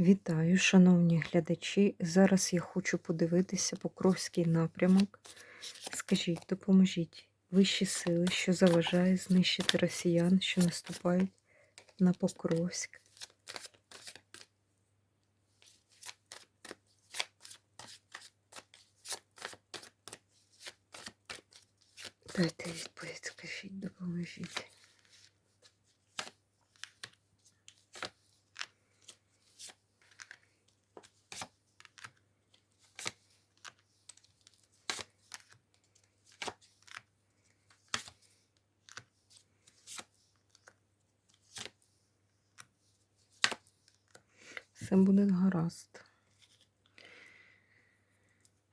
Вітаю, шановні глядачі. Зараз я хочу подивитися Покровський напрямок. Скажіть, допоможіть вищі сили, що заважає знищити росіян, що наступають на Покровськ. Дайте відповідь, скажіть, допоможіть. Все буде гаразд.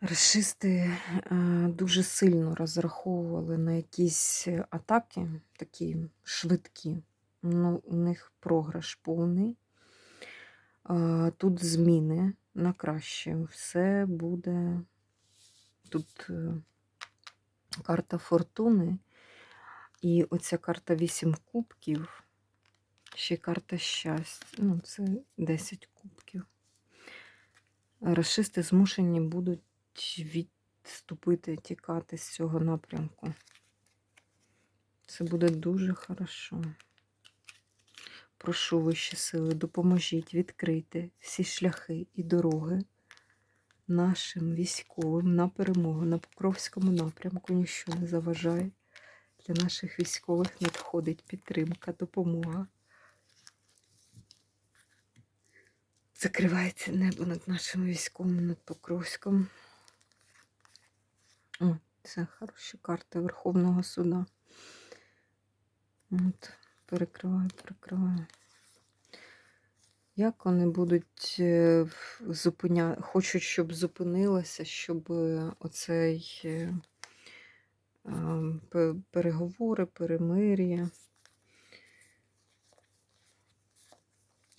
Расисти е, дуже сильно розраховували на якісь атаки, такі швидкі. Ну, у них програш повний. Е, Тут зміни на краще. Все буде. Тут е, карта фортуни. І оця карта 8 кубків. Ще карта щастя. Ну, це 10 кубків. Расисти змушені будуть відступити, тікати з цього напрямку. Це буде дуже хорошо. Прошу вищі сили, допоможіть відкрити всі шляхи і дороги нашим військовим на перемогу на Покровському напрямку. Ніщо не заважає. Для наших військових надходить підтримка, допомога. Закривається небо над нашим військовим, над Покровськом. О, це хороша карта Верховного суда. От, перекриваю, перекриваю. Як вони будуть зупиняти, хочуть, щоб зупинилося, щоб оцей е, переговори, перемир'я.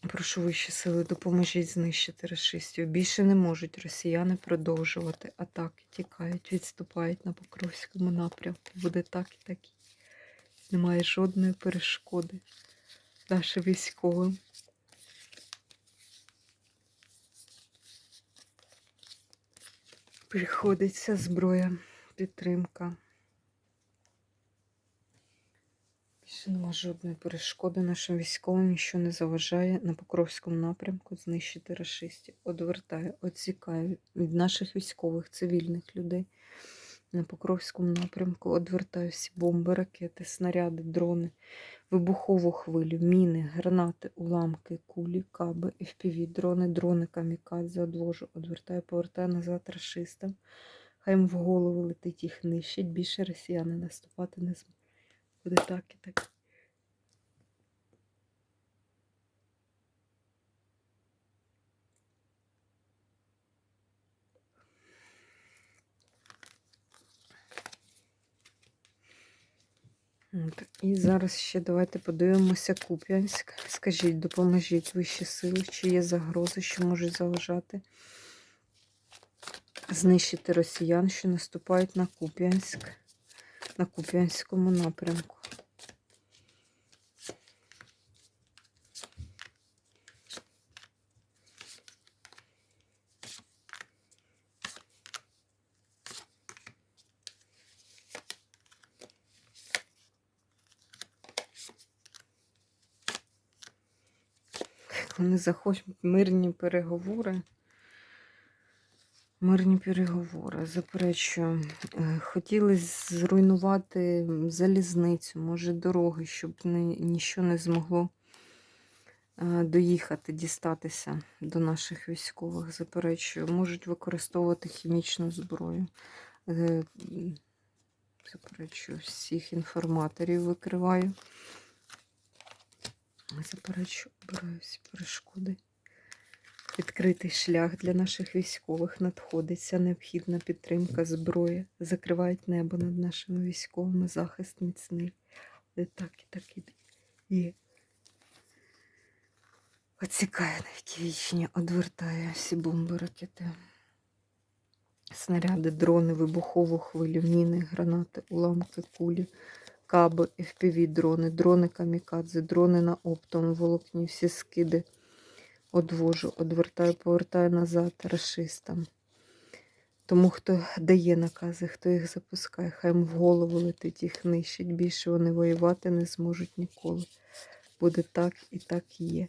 Прошу вищі сили, допоможіть знищити расистів. Більше не можуть росіяни продовжувати атаки, тікають, відступають на Покровському напрямку. Буде так і так. Немає жодної перешкоди нашим військовим. Приходиться зброя, підтримка. Нема жодної перешкоди нашим військовим, що не заважає на Покровському напрямку знищити расистів. Одвертаю, відсікаю від наших військових, цивільних людей на Покровському напрямку. Одвертаю всі бомби, ракети, снаряди, дрони, вибухову хвилю, міни, гранати, уламки, кулі, каби, FPV, дрони, дрони, камікадзе, одвожу, одвертаю, повертаю назад расистам. Хай їм в голову летить їх нищить. Більше росіяни наступати не зможуть. Буде так і так. От. І зараз ще давайте подивимося Куп'янськ. Скажіть, допоможіть вищі сили, чи є загрози, що можуть заважати знищити росіян, що наступають на Куп'янськ, на Куп'янському напрямку. Вони захочуть мирні переговори. Мирні переговори. Заперечую, е, хотіли зруйнувати залізницю, може, дороги, щоб ні, нічого не змогло е, доїхати, дістатися до наших військових. Заперечую, можуть використовувати хімічну зброю. Е, заперечую, всіх інформаторів викриваю. Заперечу, обираю всі перешкоди. Відкритий шлях для наших військових надходиться необхідна підтримка зброї. Закривають небо над нашими військовими, захист міцний. Де так і так і. Оцікає навіть вічні, одвертає всі бомби, ракети, снаряди, дрони, вибухову хвилю, міни, гранати, уламки, кулі каби, FPV дрони, дрони камікадзе, дрони на оптовому волокні, всі скиди, одвожу, одвертаю, повертаю назад расистам. Тому, хто дає накази, хто їх запускає, хай їм в голову летить, їх нищить. Більше вони воювати не зможуть ніколи. Буде так і так є.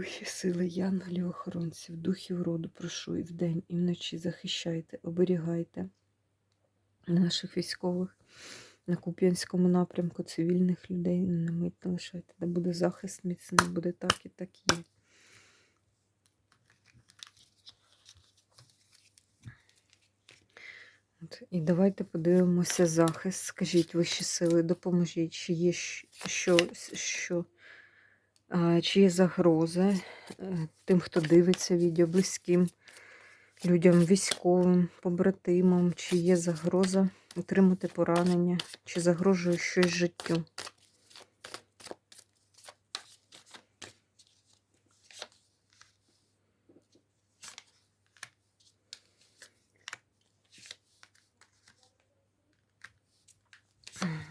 Ой, сили янголів охоронців, духів роду, прошу і вдень, і вночі захищайте, оберігайте наших військових на Куп'янському напрямку, цивільних людей, не мить не лишайте, де буде захист міцний, буде так і так є. От, і давайте подивимося захист. Скажіть вищі сили, допоможіть, чи є щось, що, а, чи є загроза е, тим, хто дивиться відео, близьким людям, військовим, побратимам, чи є загроза отримати поранення, чи загрожує щось життю.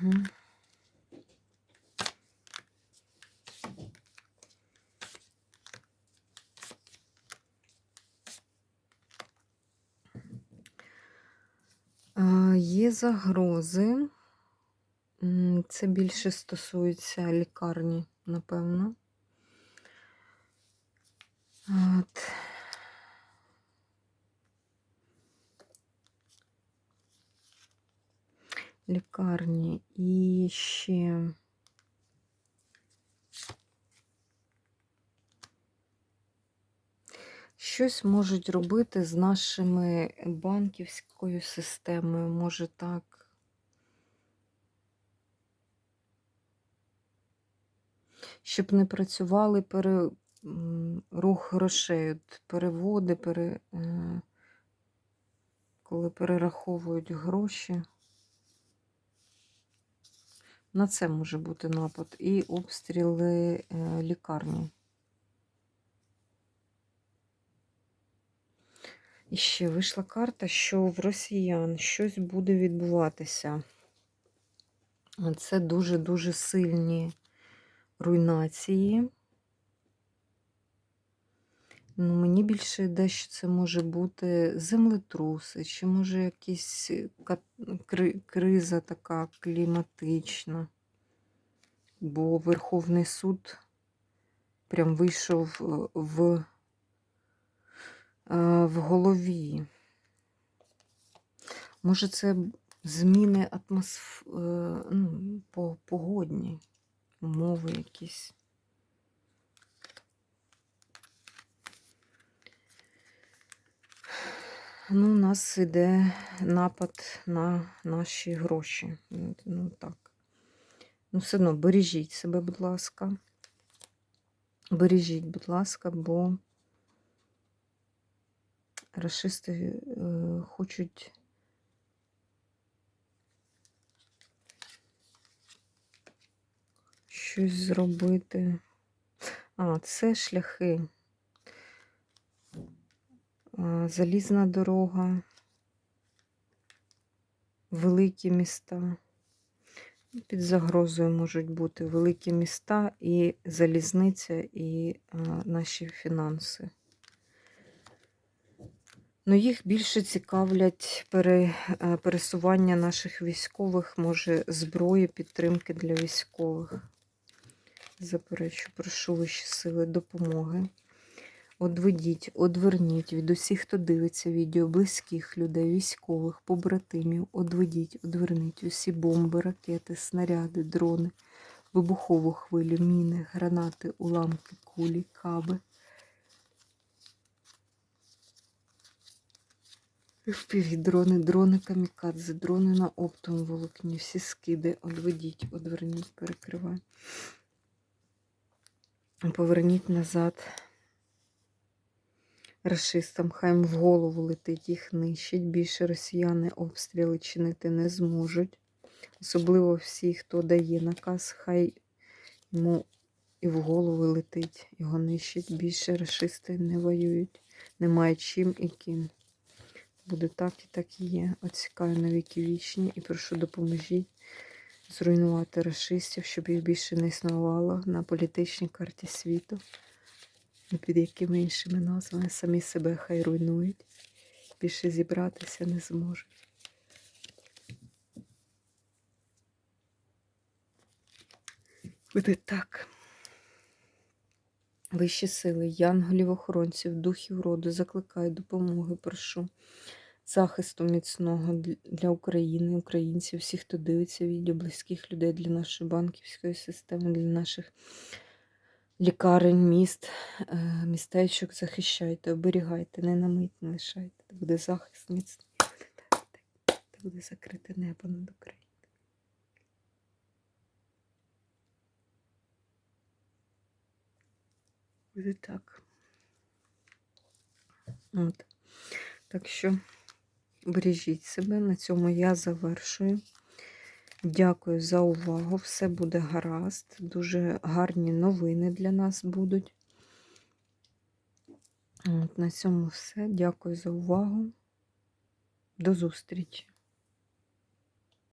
Мгм. А, Є загрози. Це більше стосується лікарні, напевно. От. Лікарні і ще. Щось можуть робити з нашими банківською системою, може так. Щоб не працювали пере, рух грошей, от переводи, пере, е, коли перераховують гроші. На це може бути напад. І обстріли е, лікарні. І ще вийшла карта, що в росіян щось буде відбуватися. Це дуже-дуже сильні руйнації. Ну, мені більше йде, що це може бути землетруси, чи може якась криза така кліматична. Бо Верховний суд прям вийшов е, в, в голові. Може, це зміни атмосф... е, ну, по- погодні умови якісь. Ну, у нас іде напад на наші гроші. Ну, так. Ну, все одно бережіть себе, будь ласка. Бережіть, будь ласка, бо расисти е, хочуть щось зробити. А, це шляхи. Залізна дорога, великі міста. Під загрозою можуть бути великі міста і залізниця, і а, наші фінанси. Ну, їх більше цікавлять е, пересування наших військових, може, зброї, підтримки для військових. Заперечу, прошу вищі сили допомоги. Одведіть, одверніть від усіх, хто дивиться відео, близьких людей, військових, побратимів. Одведіть, одверніть усі бомби, ракети, снаряди, дрони, вибухову хвилю, міни, гранати, уламки, кулі, каби. Впіві дрони, дрони камікадзе, дрони на оптовому волокні, всі скиди, одведіть, одверніть, перекривай. Поверніть назад. Рашистам, хай в голову летить, їх нищить. Більше росіяни обстріли чинити не зможуть. Особливо всі, хто дає наказ, хай йому і в голову летить, його нищить. Більше рашисти не воюють, немає чим і ким. Буде так і так і є. Оцікаю на віки вічні і прошу допоможіть зруйнувати расистів, щоб їх більше не існувало на політичній карті світу. Під якими іншими назвами самі себе хай руйнують. Більше зібратися не зможуть. Буде так. Вищі сили, янголів, охоронців, духів роду, закликаю допомоги, прошу захисту міцного для України, українців, всіх, хто дивиться відео, близьких людей для нашої банківської системи, для наших лікарень, міст, е, містечок. Захищайте, оберігайте, не на мить не лишайте. Це буде захист міцний. Це буде закрите небо над Україною. Так. От. Так що бережіть себе. На цьому я завершую. Дякую за увагу. Все буде гаразд. Дуже гарні новини для нас будуть. От, на цьому все. Дякую за увагу. До зустрічі!